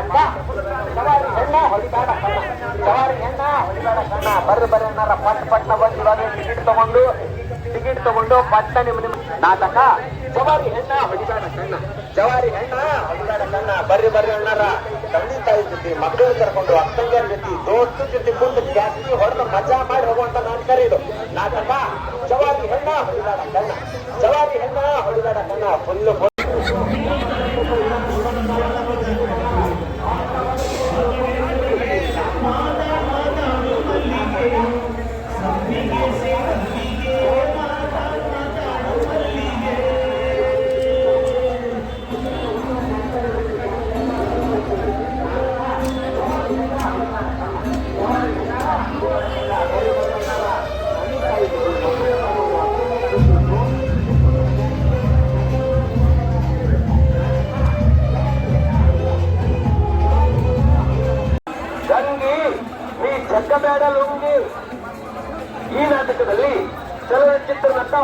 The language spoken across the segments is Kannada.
ನಾಟಕ ಸವಾರಿ ಹೆಣ್ಣ, ಹೊಡಿಬೇಡ ಸವಾರಿ ಹೆಣ್ಣ, ಹೊಡಿಬೇಡ ಕಣ್ಣ. ಬರ್ರಿ ಬರ್ರಿ ಅಣ್ಣಾರ, ಪಟ್ ಪಟ್ನ ಬಂದು ಇವಾಗ ಟಿಕೆಟ್ ತಗೊಂಡು ಟಿಕೆಟ್ ತಗೊಂಡು ಪಟ್ಟ ನಿಮ್ಮ ನಿಮ್ಮ ನಾಟಕ. ಸವಾರಿ ಹೆಣ್ಣ, ಹೊಡಿಬೇಡ ಕಣ್ಣ. ಜವಾರಿ ಹೆಣ್ಣ, ಹೊಡಿಬೇಡ ಕಣ್ಣ. ಬರ್ರಿ ಬರ್ರಿ ಅಣ್ಣಾರ. ತಂದೆ ತಾಯಿ ಜೊತೆ, ಮಕ್ಕಳು ಕರ್ಕೊಂಡು ಅಕ್ಕಂಗರ ಜೊತೆ ದೋಸ್ತ ಜೊತೆ ಕುಂತು ಜಾಸ್ತಿ ಹೊಡೆದು ಮಜಾ ಮಾಡಿ ಹೋಗುವಂತ ನಾಟಕ ಇದು. ನಾಟಕ. ಜವಾರಿ ಹೆಣ್ಣ, ಹೊಡಿಬೇಡ ಕಣ್ಣ. ಜವಾರಿ ಹೆಣ್ಣ, ಹೊಡಿಬೇಡ ಕಣ್ಣ. ಫುಲ್ಲು ಲುಂಗಿ ಈ ನಾಟಕದಲ್ಲಿ ಚಲನಚಿತ್ರ ನಟ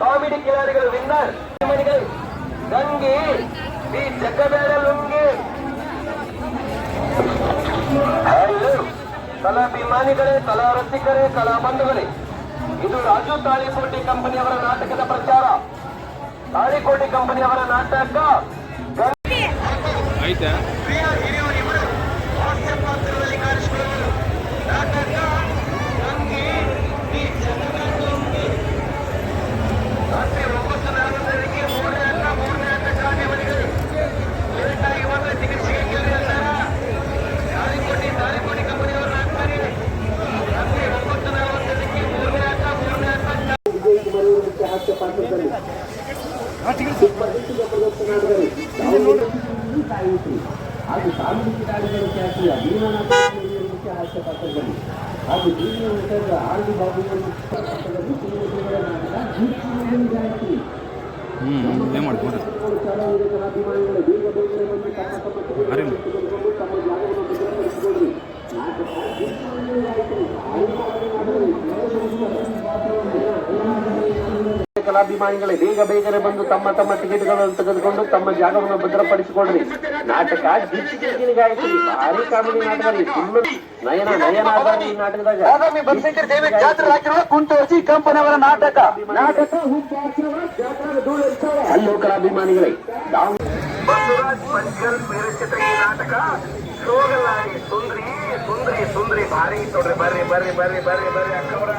ಕಾಮಿಡಿ ಕಿಲಾಡಿಗಳು ವಿನ್ನರ್ ಗಂಗಿ ಈ ಜಗ್ಗಬೇಡ ಲುಂಗಿ. ಕಲಾಭಿಮಾನಿಗಳೇ ಕಲಾ ರಸಿಕರೇ ಕಲಾ ಬಂಧುಗಳೇ ಇದು ರಾಜು ತಾಳಿಕೋಟಿ ಕಂಪನಿಯವರ ನಾಟಕದ ಪ್ರಚಾರ. ತಾಳಿಕೋಟಿ ಕಂಪನಿಯವರ ನಾಟಕ. ಆಯ್ತಾ? ಹಾಗೂ ಕಾಮಿಡಿ ಕಿಲಾಡಿಗಳು ಖ್ಯಾತಿಯ ಭೀಮನಾಥ ಮುಖ್ಯ ಹಾಸ್ಯ ಪಾತ್ರದಲ್ಲಿ ಹಾಗೂ ಜೀವನ ಹೆಸರು ಆರ್ಡಿ ಬಾಬು ಪಾತ್ರದಲ್ಲಿ ಶ್ರೀಮತಿಗಳ ನಾಟಕ ಮಾಡ್ಬೋದು. ಕಲಾವಿದ ಟಿಕೆಟ್ ಅರೆ ತೆಗೆದುಕೊಂಡು ತಮ್ಮ ಜಾಗವನ್ನು ಭದ್ರಪಡಿಸಿಕೊಳ್ಳಿ ನಾಟಕ ಜೀವನ ಗಾಯಕಿ ಕಲಾಭಿಮಾನಿಗಳೇ ಬೇಗ ಬೇಗನೆ ಬಂದು ತಮ್ಮ ತಮ್ಮ ಟಿಕೆಟ್ಗಳನ್ನು ತೆಗೆದುಕೊಂಡು ತಮ್ಮ ಜಾಗವನ್ನು ಭದ್ರಪಡಿಸಿಕೊಳ್ಳ್ರಿ ನಾಟಕ ಭಾರಿ ಕಾಮಿಡಿ ನಾಟಕ ನಯನ ನಯನ ಅದ ಈ ನಾಟಕದಾಗ. ಕಂಪನಿಯವರ ನಾಟಕ. ನಾಟಕ ಹಲೋ ಕಲಾಭಿಮಾನಿಗಳೇ. ನಾವು ಬಸವರಾಜ್ ಪಂಚಲ್ ವಿರಚಿತ ಈ ನಾಟಕ. ಸುಂದ್ರಿ. ಭಾರಿ ನೋಡ್ರಿ ಬರ್ರಿ ಬರ್ರಿ ಬರ್ರಿ ಬರ್ರಿ ಬರ್ರಿ ಅಕ್ಕವ್ರ.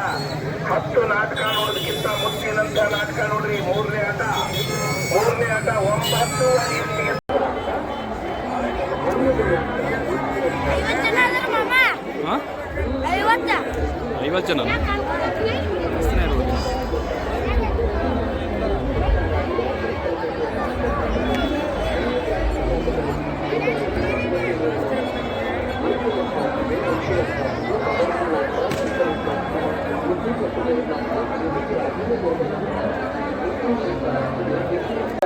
ಹತ್ತು ನಾಟಕ ನೋಡೋದಕ್ಕಿಂತ ಮುಂಚಿನಂತ ನಾಟಕ ನೋಡ್ರಿ ಮೂರನೇ ಆಟ. ಮೂರನೇ ಆಟ ಒಂಬತ್ತು ಐದಕ್ಕೆ ಐವತ್ತು ಜನ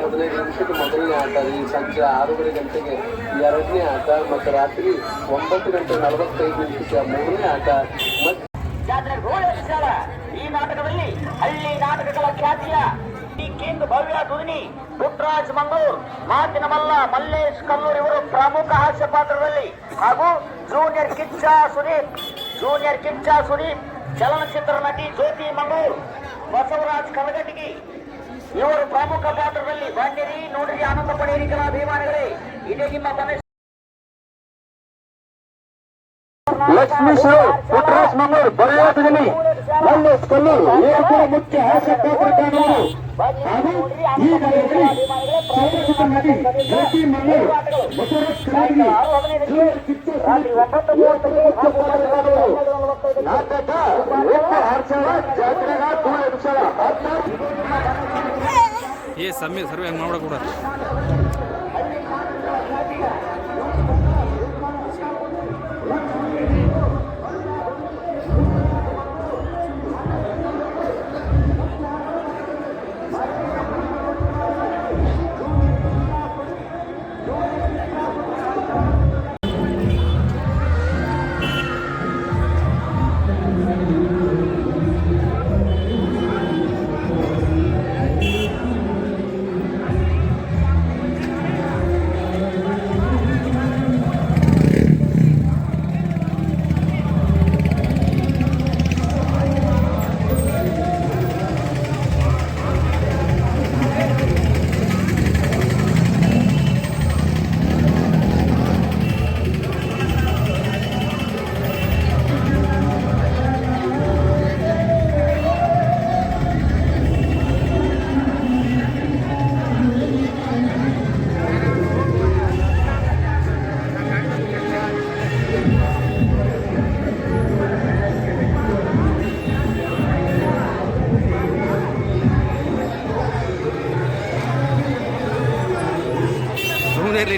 ಹದಿನೈದು ನಿಮಿಷಕ್ಕೆ ಮೊದಲನೇ ಆಟ ಈ ಸಂಜೆ ಆರೂವರೆ ಗಂಟೆಗೆ ಎರಡನೇ ಆಟ ಮತ್ತು ರಾತ್ರಿ ಒಂಬತ್ತು ಗಂಟೆ ನಲವತ್ತೈದು ನಿಮಿಷಕ್ಕೆ ಮೂರನೇ ಆಟ. ಮತ್ತು ಈ ನಾಟಕದಲ್ಲಿ ಹಳ್ಳಿ ನಾಟಕಗಳ ಖ್ಯಾತಿಯ ಈ ಕೇಂದ್ರ ಭವ್ಯ ದುದಿನಿ ಪುಟ್ರಾಜ್ ಮಂಗಳೂರು, ಮಾತಿನ ಮಲ್ಲ, ಮಲ್ಲೇಶ್ ಕಲ್ಲೂರ್ ಇವರು ಪ್ರಮುಖ ಹಾಸ್ಯ ಪಾತ್ರದಲ್ಲಿ ಹಾಗೂ ಜೂನಿಯರ್ ಕಿಚ್ಚ ಸುದೀಪ್, ಜೂನಿಯರ್ ಕಿಚ್ಚ ಸುದೀಪ್. ಚಲನಚಿತ್ರ ನಟಿ ಜ್ಯೋತಿ ಮಂಗಳೂರು ಬಸವರಾಜ್ ಕಲಗಟ್ಟಿಗಿ ಇವರು ಪ್ರಮುಖ ಪಾತ್ರದಲ್ಲಿ ಬನ್ನಿರಿ ನೋಡಿರಿ ಆನಂದ ಪಡೆಯಿರಿ ಕಲಾಭಿಮಾನಿಗಳೇ ಇದೇ ನಿಮ್ಮ ಮನೆ ಲಕ್ಷ್ಮೀಶ್ವರ ಪುಟ್ಟರಾಜ್ ಮಂಗಳೂರು ಬರೆಯೋದಿನಿ ಮಲ್ಲೇಶ್ ಕಲ್ಲೂರು ಇವರು ಕೂಡ ಮುಖ್ಯ ಹಾಸ್ಯ ಪಾತ್ರ ಕಾಣುವರು ಹಾಗೂ ಈ ಕಾರ್ಯದಲ್ಲಿ ಚಲನಚಿತ್ರ ನಟಿ ಜ್ಯೋತಿ ಮಂಗಳೂರು ಬಸವರಾಜ್ ಕಲಗಟ್ಟಿಗಿ ಜೂನಿಯರ್ ಕಿಚ್ಚ ಸುದೀಪ್ ಇವರು ಕೂಡ ಮುಖ್ಯ ಪಾತ್ರಗಾರರು. ಈ ಸಮ್ಮಿ ಸರ್ವೆ ಹಂಗೆ ಮಾಡ್ಬಿಡಕ್ಕೆ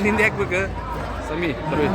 ನಿಂದೆ ಹಾಕ್ಬೇಕು ಸಮಿ ಸರ್ವೆ